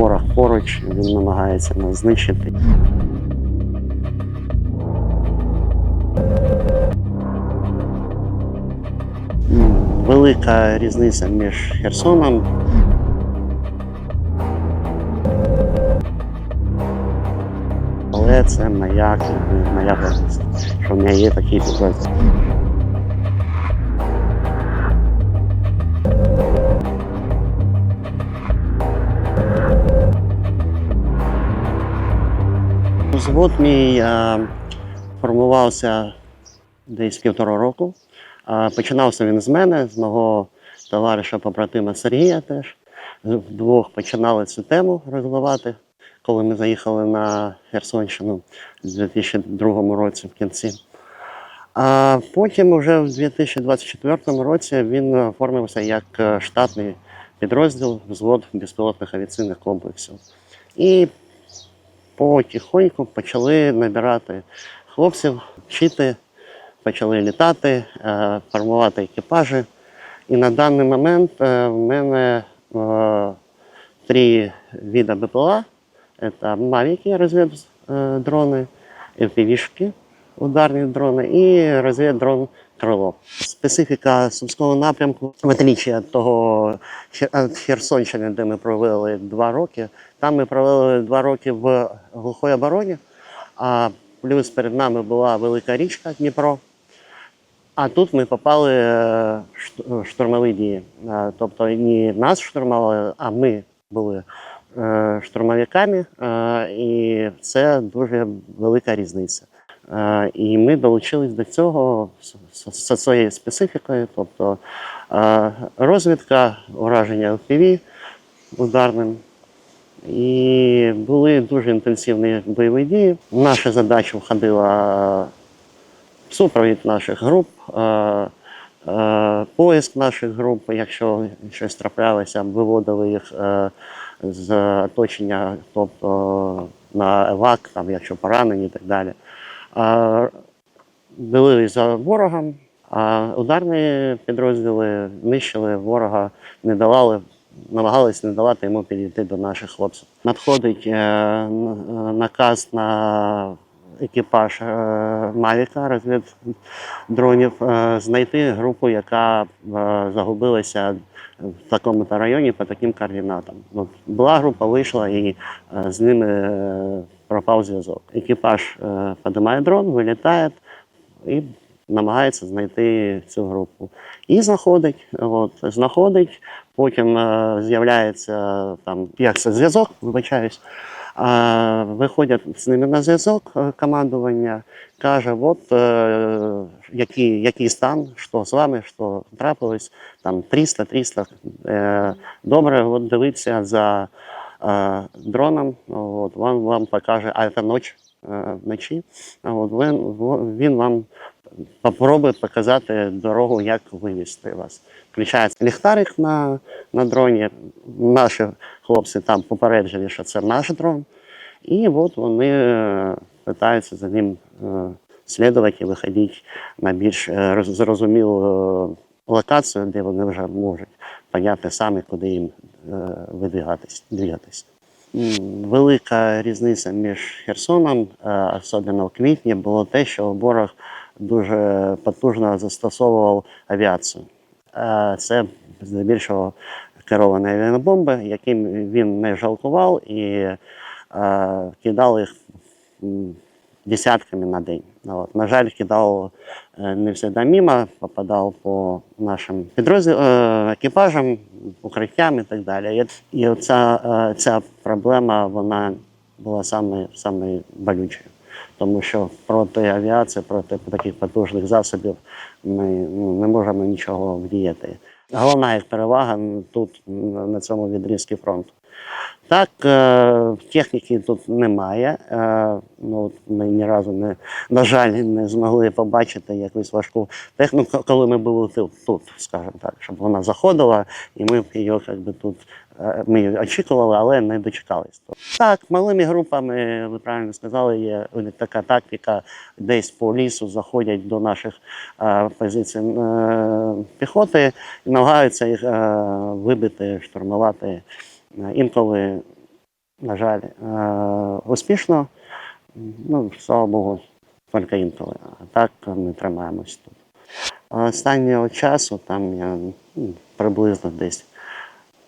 ворог поруч, він намагається нас знищити. Велика різниця між Херсоном. Але це моя, моя гордість, що в мене є такий підрозділ. Взвод мій е, формувався десь півтора року. Починався він з мене, з мого товариша побратима Сергія теж. Вдвох починали цю тему розвивати, коли ми заїхали на Херсонщину у 2002 році в кінці. А потім, вже в 2024 році, він оформився як е, штатний підрозділ взвод безпілотних авіаційних комплексів. І потихоньку почали набирати хлопців, вчити, почали літати, е, формувати екіпажі. І на даний момент е, в мене е, три види БПЛА. Це мавіки розвіддрони, FPV-шки, ударні дрони і розвіддрон крило. Специфіка Сумського напрямку, в отличие від того Херсонщини, де ми провели два роки, там ми провели два роки в глухій обороні, а плюс перед нами була велика річка Дніпро. А тут ми попали е, шт- штурмові дії. Е, Тобто не нас штурмували, а ми були е, штурмовиками, е, і це дуже велика різниця. І ми долучились до цього з- з з специфікою, тобто розвідка, ураження LPV ударним. І були дуже інтенсивні бойові дії. В нашу задачу входила супровід наших груп, поиск наших груп, якщо щось траплялося, виводили їх з оточення, тобто на евак, там, якщо поранені і так далі. Дивились за ворогом, а ударні підрозділи нищили ворога, не давали, намагались не давати йому підійти до наших хлопців. Надходить е, наказ на екіпаж е, Мавіка розвіддронів е, знайти групу, яка загубилася в такому-то районі по таким координатам. Була група, вийшла і з ними пропав зв'язок. Екіпаж е, піднімає дрон, вилітає і намагається знайти цю групу. І знаходить. От, знаходить, потім е, з'являється там, як це, зв'язок, вибачаюсь. Виходять з ними на зв'язок е, командування, каже, от е, який, який стан, що з вами, що трапилось, там 300, 300. Е, добре, от дивіться за е, дроном, от, він вам покаже, а це ніч, е, вночі, от він, він вам попробує показати дорогу, як вивезти вас. Включається ліхтарик на, на дроні. Наші хлопці там попереджені, що це наш дрон. І от вони е, питаються за ним е, слідувати і виходити на більш е, зрозумілу е, локацію, де вони вже можуть поняти самі, куди їм е, видвигатись. двигатись. Велика різниця між Херсоном, е, особливо в квітні, було те, що ворог дуже потужно застосовував авіацію. Е, Це здебільшого керовані авіабомби, яким він не жалкував і кидав їх десятками на день. От. На жаль, кидав е, не завжди мимо, попадав по нашим підрозділам, е, екіпажам, укриттям і так далі. І, оця, е, ця проблема вона була саме, саме болючою. Тому що проти авіації, проти таких потужних засобів ми ну, не можемо нічого вдіяти. Головна їх перевага тут на цьому відрізку фронту. Так, е, техніки тут немає. Е, ну, ми ні разу не, на жаль, не змогли побачити якусь важку техніку, коли ми були тут, скажімо так, щоб вона заходила, і ми її якби, тут е, ми її очікували, але не дочекались. Так, малими групами, ви правильно сказали, є така тактика, десь по лісу заходять до наших позицій піхоти і намагаються їх вибити, штурмувати. Інколи на жаль, е, успішно. Ну, слава Богу, тільки інколи. А так ми тримаємось тут. Останнього часу, там я ну, приблизно десь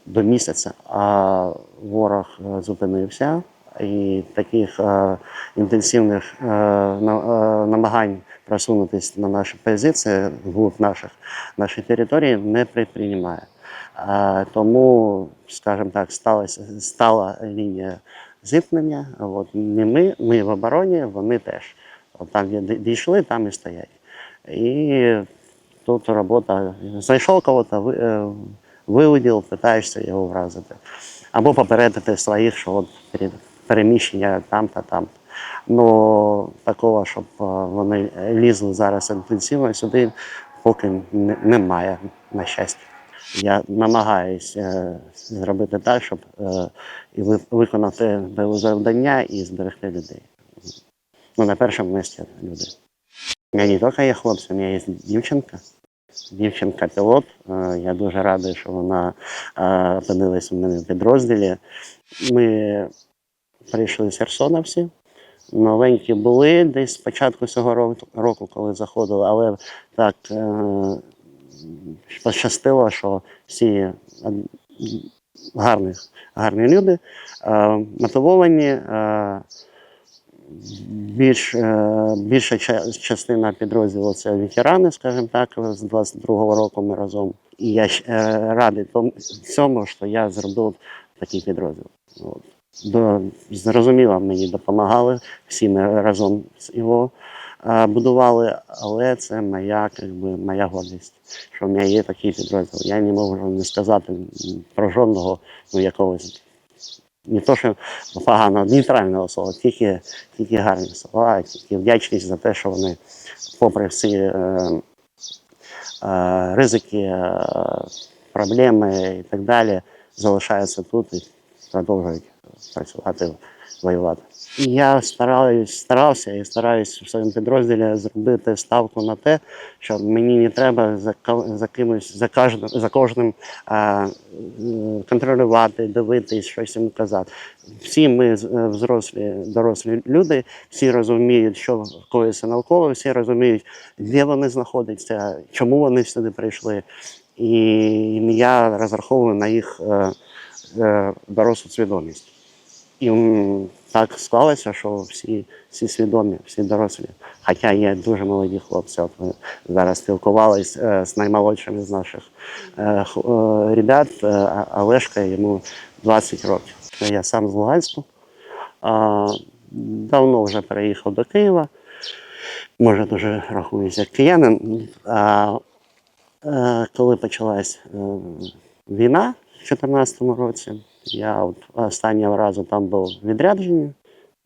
до місяця, а ворог е, зупинився. І таких е, інтенсивних намагань просунутися на наші позиції вглуб наших, нашої території не предпринимає. Тому, скажімо так, сталася, стала лінія зіткнення. От не ми, ми в обороні, вони теж. От там, де дійшли, там і стоять. І тут робота. Знайшов кого-то, ви- е, питаєшся його вразити. Або попередити своїх, що от переміщення там та. Ну такого, щоб е, вони лізли зараз інтенсивно сюди, поки немає, на щастя. Я намагаюся е, зробити так, щоб е, і виконати завдання і зберегти людей. Ну, на першому місці люди. Мене не тільки є хлопці, у мене є дівчинка. Дівчинка пілот. Я дуже радий, що вона опинилась у мене в підрозділі. Ми прийшли з Херсона всі. Новенькі були десь з початку цього ро- року, коли заходили, але так е, пощастило, що всі ад- гарні, гарні люди, е, мотивовані. Е, більш, е, більша ча- частина підрозділу це ветерани, скажімо так, з 22-го року ми разом. І я е, радий цьому, що я зробив такий підрозділ. От. Зрозуміло, мені допомагали, всі ми разом його е, будували, але це моя, би, моя гордість, що в мене є такий підрозділ. Я не можу не сказати про жодного ну, якогось не то, що погано, нейтрального слова, тільки, тільки гарні слова, тільки вдячність за те, що вони, попри всі е, е, ризики, е, проблеми і так далі, залишаються тут і продовжують працювати, воювати. І я стараюсь, старався і стараюсь в своєму підрозділі зробити ставку на те, що мені не треба за, за кимось, за кожним, за кожним а, контролювати, дивитись, щось їм казати. Всі ми взрослі, дорослі люди, всі розуміють, що коїться навколо, всі розуміють, де вони знаходяться, чому вони сюди прийшли. І я розраховую на їх е, е, дорослу свідомість. І так склалося, що всі, всі свідомі, всі дорослі. Хоча є дуже молоді хлопці. От ми зараз спілкувалися е, з наймолодшими з наших е, е, ребят. Олешка йому 20 років. Я сам з Луганську. Давно вже переїхав до Києва. Може, дуже рахуюся киянин. А, коли почалась війна в 2014 році, я останнього разу там був відряджені,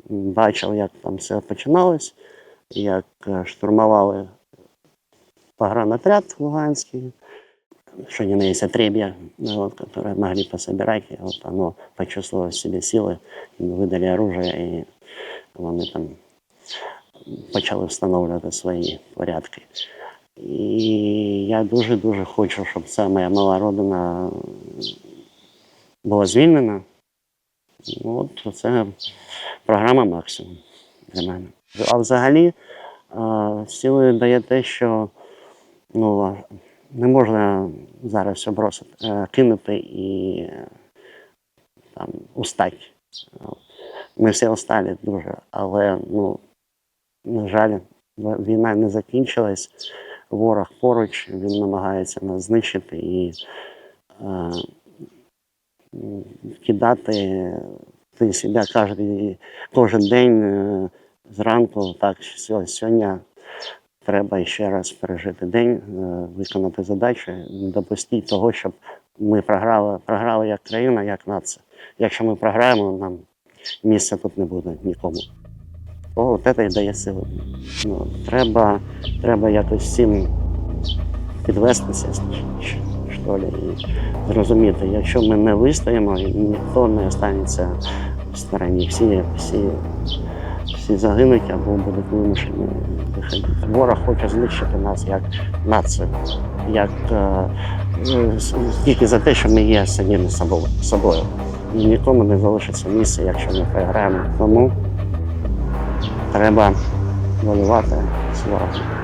бачив, як там все починалось, як е, штурмували погранотряд Луганський, что не есть отребья, вот, могли пособирать, и вот оно почувствовало в себе силы, им видали оружие, і вони там почали встановлювати свої порядки. І я дуже-дуже хочу, щоб ця моя мала родина була звільнена. Ну, От це програма максимум для мене. А взагалі сили дає те, що ну, не можна зараз бросити, е, кинути і там устати. Ми всі усталі дуже, але ну, на жаль, війна не закінчилась. Ворог поруч, він намагається нас знищити і е, кидати ти себе кожен, кожен день е, зранку, так що сьогодні треба ще раз пережити день, е, виконати задачі, не допустити того, щоб ми програли, програли як країна, як нація. Якщо ми програємо, нам місця тут не буде нікому. О, це і дає сили. Ну, треба, треба якось всім підвестися, що і зрозуміти, якщо ми не вистоїмо, ніхто не останеться в стороні. Всі, всі, всі загинуть або будуть вимушені виходити. Ворог хоче знищити нас як націю, як е, тільки за те, що ми є самими собою. собою. нікому не залишиться місця, якщо ми програємо. Тому треба воювати з ворогом.